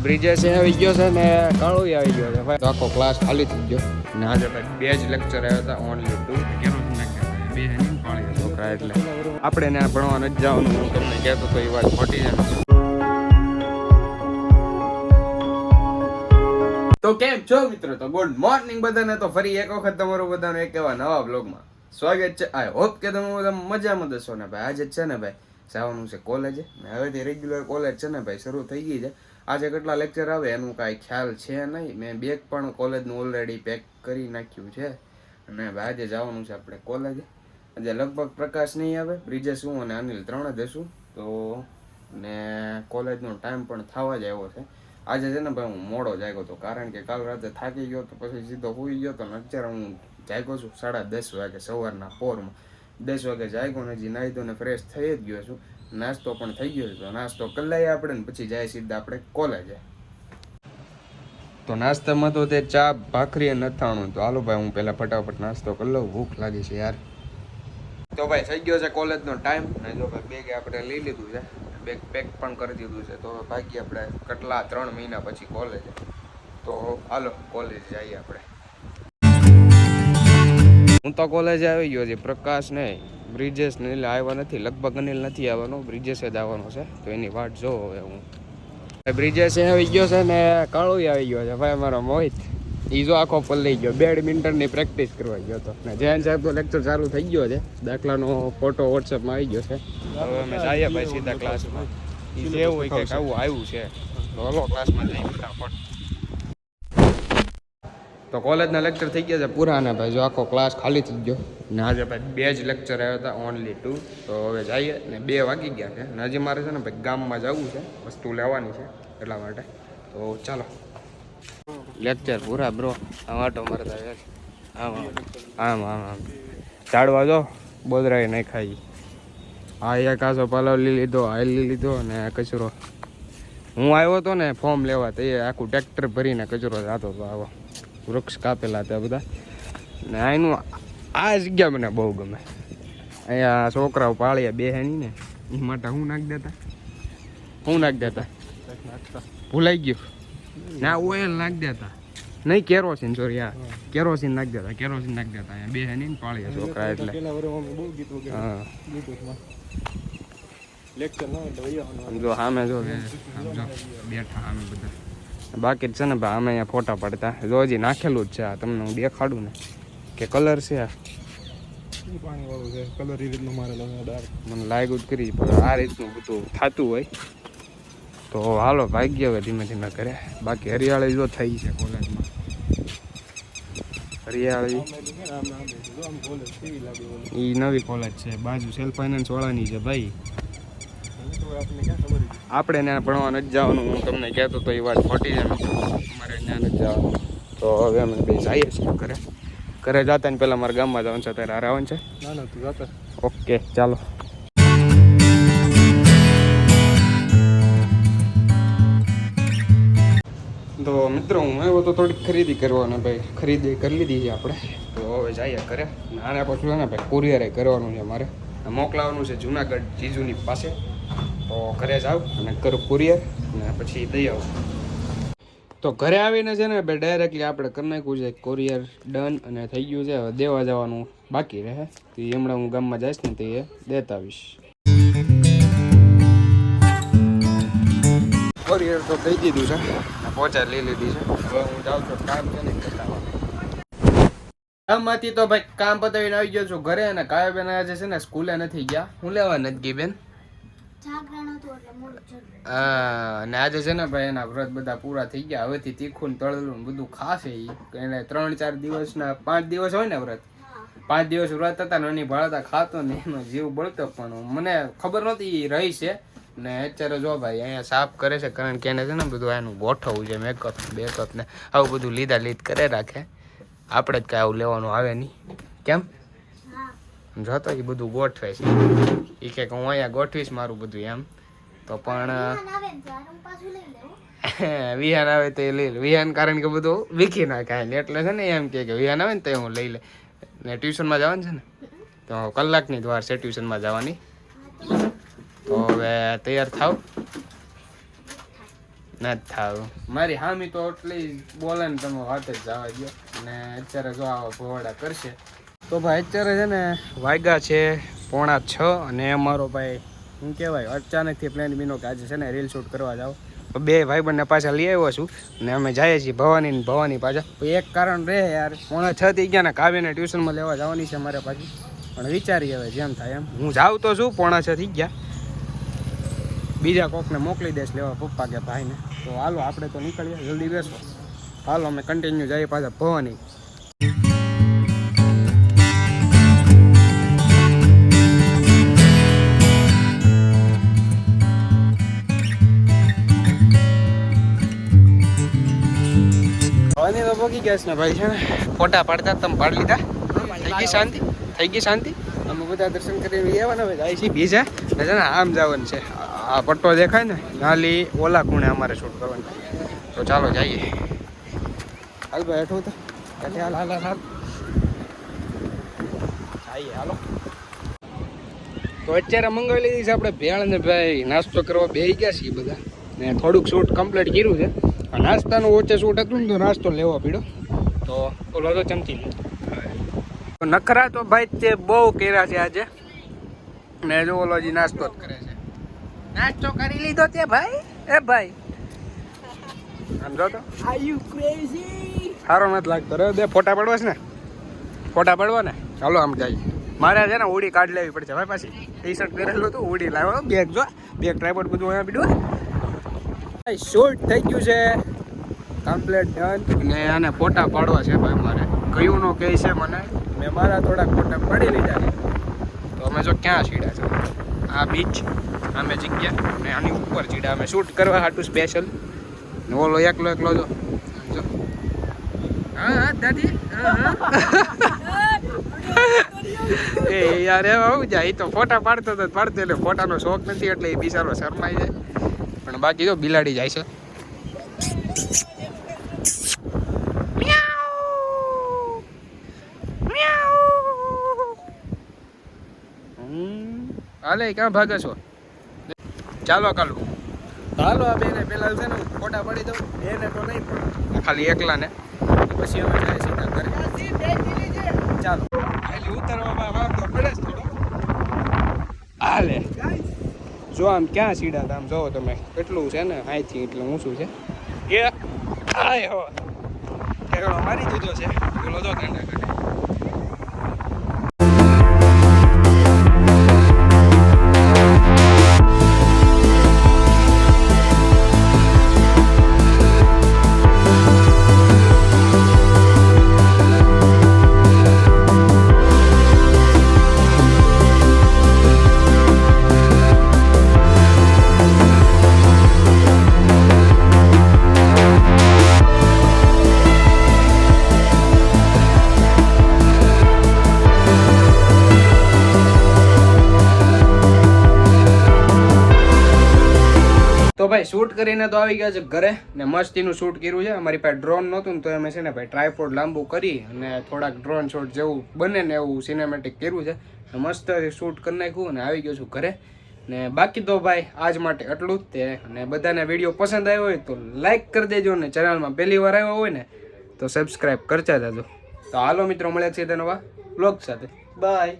Bridges આવી ગયો છે ને કાળું આવી ગયો છે. ભાઈ તો આખો ક્લાસ ખાલી થઈ ગયો. ને આજે ભાઈ બે જ લેક્ચર આવ્યા હતા ઓનલી ટુ છોકરા એટલે. આપણે ને ભણવા નથી જવાનું. હું તમને કહેતો તો એ વાત ખોટી જાય તો કેમ છો મિત્રો? તો ગુડ મોર્નિંગ બધાને. તો ફરી એક વખત તમારું બધાનું એક એવા નવા બ્લોગમાં સ્વાગત છે. આઈ હોપ કે તમે બધા મજામાં દશો ને ભાઈ. આજે છે ને ભાઈ જવાનું છે કોલેજે ને હવેથી રેગ્યુલર કોલેજ છે ને ભાઈ શરૂ થઈ ગઈ છે. આજે કેટલા લેક્ચર આવે એનું કાંઈ ખ્યાલ છે નહીં. મેં બેગ પણ કોલેજનું ઓલરેડી પેક કરી નાખ્યું છે. અને આજે જવાનું છે આપણે કોલેજે આજે લગભગ પ્રકાશ નહીં આવે. બ્રિજેશ હું અને અનિલ ત્રણ જ તો ને કોલેજનો ટાઈમ પણ થવા જ આવ્યો છે. આજે છે ને ભાઈ હું મોડો જાગ્યો હતો. કારણ કે કાલ રાતે થાકી ગયો તો પછી સીધો હોઈ ગયો તો અત્યારે હું જાગ્યો છું સાડા દસ વાગે સવારના પોરમાં. દસ વાગે જાગ્યો ને હજી નાહી ને ફ્રેશ થઈ જ ગયો છું. નાસ્તો પણ થઈ ગયો તો નાસ્તો કરી લઈએ આપણે ને પછી જાય સીધા આપણે કોલેજે. તો નાસ્તામાં તો તે ચા, ભાખરી અને અથાણું તો હાલો ભાઈ, હું પહેલાં ફટાફટ નાસ્તો કરી લઉં. ભૂખ લાગી છે યાર. તો ભાઈ, થઈ ગયો છે કોલેજનો ટાઈમ ને જો ભાઈ બેગ આપણે લઈ લીધું છે. બેગ પેક પણ કરી દીધું છે. તો ભાગી આપણે કેટલા, ત્રણ મહિના પછી કોલેજ. તો હાલો, કોલેજ જઈએ આપણે. હું તો કોલેજ આવી ગયો છે. પ્રકાશ ને બ્રિજેશ નીલ આવ્યા નથી લગભગ અનિલ નથી આવવાનો બ્રિજેશ જ આવવાનો છે. તો એની વાટ જો હવે હું. બ્રિજેશ આવી ગયો છે ને કાળું આવી ગયો છે ભાઈ અમારો મોહિત. ઈજો જો આખો લઈ ગયો બેડમિન્ટનની પ્રેક્ટિસ કરવા ગયો હતો. ને જૈન સાહેબ તો લેક્ચર ચાલુ થઈ ગયો છે દાખલાનો ફોટો વોટ્સએપમાં આવી ગયો છે. હવે અમે જઈએ ભાઈ સીધા ક્લાસમાં ઈ જેવું હોય કે આવું આવ્યું છે. હલો ક્લાસમાં જઈએ ફટાફટ. તો કોલેજના લેક્ચર થઈ ગયા છે પૂરા ને ભાઈ જો આખો ક્લાસ ખાલી થઈ ગયો. ને આજે ભાઈ બે જ લેક્ચર આવ્યા હતા ઓનલી ટુ તો હવે જઈએ ને બે વાગી ગયા છે. ને હજી મારે છે ને ભાઈ ગામમાં જવું છે, વસ્તુ લેવાની છે એટલા માટે. તો ચાલો. લેક્ચર પૂરા બ્રો આમ આટો મારતા આમ આમ. આમ આમ ઝાડવા જો. બોદરાએ નહીં ખાઈ આ એક કાસો પાલો લઈ લીધો, આ લઈ લીધો ને કચરો. હું આવ્યો હતો ને ફોર્મ લેવા, તો આખું ટ્રેક્ટર ભરીને કચરો જાતો હતો આવો. વૃક્ષ કાપેલા હતા બધા. ને આનું આ જગ્યા મને બહુ ગમે. અહીંયા છોકરાઓ પાળ્યા બે નહીં ને એ માટે હું નાખી દેતા. હું નાખી દેતા. ભૂલાઈ ગયું. ના ઓઇલ નાખી દેતા. નહીં કેરોસીન સોરી આ કેરોસીન નાખી દેતા કેરોસીન નાખી દેતા. અહીંયા બે નહીં પાળ્યા છોકરા એટલે. હા. આમ જો સામે જો. બેઠા સામે બધા. બાકી છે ને ભાઈ અમે અહીંયા ફોટા પડતા. જોજી નાખેલું જ છે આ. તમને હું દેખાડું ને કે કલર છે આ. મને લાગ્યું જ કરી પણ આ રીતનું બધું થતું હોય. તો હાલો ભાગ્ય હવે ધીમે ધીમે કરે. બાકી હરિયાળી જો થઈ છે કોલેજમાં હરિયાળી. એ નવી કોલેજ છે. બાજુ સેલ્ફ ફાઇનાન્સ વાળાની છે ભાઈ. આપણે ત્યાં ભણવા નથી જવાનું હું તમને કહેતો તો એ વાત ખોટી છે અમારે ત્યાં નથી જવાનું. તો હવે અમે બે જઈએ છીએ ઘરે. ઘરે જતા ને પહેલાં મારા ગામમાં જવાનું છે ત્યારે આવવાનું છે. ઓકે ચાલો. તો મિત્રો હું આવ્યો તો થોડીક ખરીદી કરવાનો ભાઈ. ખરીદી કરી લીધી છે આપણે. તો હવે જઈએ ઘરે. નાના પછી ને ભાઈ કુરિયરે કરવાનું છે મારે. મોકલાવાનું છે જુનાગઢ જીજુની પાસે. તો ઘરે જ આવ અને કરું કુરિયર અને પછી દઈ આવું. તો ઘરે આવીને છે ને ભાઈ ડાયરેક્ટલી આપણે કરી નાખ્યું છે, કોરિયર ડન અને થઈ ગયું છે. હવે દેવા જવાનું બાકી રહે. તો હમણાં હું ગામમાં જઈશ ને તો એ દેતા આવીશ. કોરિયર તો થઈ દીધું છે. પહોંચાડી પહોંચા લીધી છે. હવે હું જાઉં છું કામ છે ને બતાવવાનું કામમાંથી તો ભાઈ કામ પતાવીને આવી ગયો છું ઘરે અને કાયા બેન આજે છે ને સ્કૂલે નથી ગયા. હું લેવા નથી ગઈ બેન? હા, અને આજે છે ને ભાઈ એના વ્રત બધા પૂરા થઈ ગયા. હવેથી તીખું ને તળેલું બધું ખાશે એને ત્રણ ચાર દિવસના પાંચ દિવસ હોય ને વ્રત. પાંચ દિવસ વ્રત હતા ને એની ભાળતા ખાતો ને એનો જીવ બળતો પણ મને ખબર નહોતી એ રહી છે. ને અત્યારે જો ભાઈ અહીંયા સાફ કરે છે કારણ કે એને છે ને બધું એનું ગોઠવવું છે મેકઅપ બેકઅપ ને આવું બધું લીધા લીધ કરે રાખે. આપણે જ કાંઈ આવું લેવાનું આવે નહીં. કેમ? જોતો એ બધું ગોઠવે છે. એ કે હું અહીંયા ગોઠવીશ મારું બધું એમ. તો પણ વિહાન આવે તો એ લઈ લે. વિહાન કારણ કે બધું વીખી ને એટલે છે ને એમ કે કે વિહાન આવે ને તો હું લઈ લે. ને ટ્યુશનમાં જવાનું છે ને? તો કલાકની જ વાર છે ટ્યુશનમાં જવાની. તો હવે તૈયાર થાવ. ના થાવ. મારી હામી તો એટલી બોલે ને તમે વાત જ જવા દો અને અત્યારે જો આવા ભોવાડા કરશે. તો ભાઈ અત્યારે છે ને વાગ્યા છે પોણા છ અને અમારો ભાઈ શું કહેવાય, અચાનકથી પ્લેન બીનો કે આજે છે ને રીલ શૂટ કરવા જાવ. બે બે ભાઈબંધને પાછા લઈ આવ્યો છું અને અમે જઈએ છીએ ભવાની ને ભવાની પાછા. એક કારણ રહે યાર, પોણા છ થઈ ગયા ને કાવ્યને ટ્યુશનમાં લેવા જવાની છે મારે પાછી. પણ વિચારીએ હવે, જેમ થાય એમ. હું જાઉં તો છું, પોણા છ થઈ ગયા. બીજા કોકને મોકલી દઈશ લેવા પપ્પા કે ભાઈને. તો હાલો, આપણે તો નીકળીએ, જલ્દી બેસો. હાલો, અમે કન્ટિન્યુ જઈએ પાછા ભવાની. ભવાની તો પગી ગયા છે ને ભાઈ, છે ને? ફોટા પાડતા તમે પાડી લીધા? થઈ ગઈ શાંતિ? થઈ ગઈ શાંતિ? બધા દર્શન કરીને આવવાના જાય છે બીજા છે ને આમ જવાનું છે. આ પટ્ટો દેખાય ને, નાલી, ઓલા ખૂણે અમારે શૂટ કરવાનું. તો ચાલો જઈએ. હાલ ભાઈ, હેઠું તો હાલ હાલ હાલ જઈએ, હાલો. તો અત્યારે મંગાવી લીધી છે આપણે ભેળ ને ભાઈ. નાસ્તો કરવા બેસી ગયા છીએ બધા. ને થોડુંક શૂટ કમ્પ્લીટ કર્યું છે. નાસ્તાનું ઓછે શૂટ હતું ને તો નાસ્તો લેવો પીડો તો ઓલો તો ચમચી લીધો. નખરા તો ભાઈ તે બહુ કર્યા છે આજે. ને જો ઓલો નાસ્તો જ કરે છે. નાસ્તો કરી લીધો તે ભાઈ. એ ભાઈ. સમજો તો. આર યુ ક્રેઝી સારો નથી લાગતો. રે બે ફોટા પડવા છે ને? ફોટા પડવા ને? ચાલો આમ જાય. મારે છે ને ઉડી કાઢ લેવી પડશે. ભાઈ પાછી ટી શર્ટ પહેરેલું હતું ઉડી લાવ્યો. બેગ જો બેગ ટ્રાયપોડ બધું અહીંયા પીડ્યું ભાઈ શૂટ થઈ ગયું છે. કમ્પ્લેટ ડન ને આને ફોટા પાડવા છે ભાઈ મારે. કયું નો કહે છે મને? મેં મારા થોડાક ફોટા પાડી લીધા તો અમે જો ક્યાં સીડા છો? આ બીચ અમે જગ્યા. અને આની ઉપર ચીડા અમે શૂટ કરવા હાટું સ્પેશિયલ ને ઓલો એકલો એકલો જો. હા. એ યાર, એવા આવું જાય. તો ફોટા પાડતો તો પાડતો એટલે ફોટાનો શોખ નથી, એટલે એ બિચારો શરમાઈ જાય. પણ બાકી જો બિલાડી જાય છે હમ. હાલે ક્યાં ભાગે છો? ચાલો કાલુ. હાલો આ બેને પેલા છે ને ફોટા પાડી દઉં. એને તો નહીં પણ ખાલી એકલા ને? પછી અમે જાય સીધા ઘરે. ચાલો. ખાલી ઉતરવામાં વાંધો તો પડે છે થોડો. હાલે. જો આમ ક્યાં સીડા આમ જોવો તમે કેટલું છે ને અહીંથી એટલું ઊંચું છે. એ આય હો. કેળો મારી દીધો છે. પેલો જો ગાંડા કાઢે. ભાઈ શૂટ કરીને તો આવી ગયા છે ઘરે ને મસ્તીનું શૂટ કર્યું છે. અમારી પાસે ડ્રોન નહોતું તો અમે છે ને ભાઈ ટ્રાયપોડ લાંબુ કરી અને થોડાક ડ્રોન શોટ જેવું બને ને એવું સિનેમેટિક કર્યું છે. ને મસ્ત શૂટ કરી નાખ્યું અને આવી ગયો છું ઘરે. ને બાકી તો ભાઈ, આજ માટે એટલું જ તે. અને બધાને વીડિયો પસંદ આવ્યો હોય તો લાઇક કરી દેજો ને ચેનલમાં પહેલી વાર આવ્યો હોય ને તો સબસ્ક્રાઈબ કરતા જજો. તો હાલો મિત્રો, મળ્યા છીએ તેનો બ્લોગ સાથે. બાય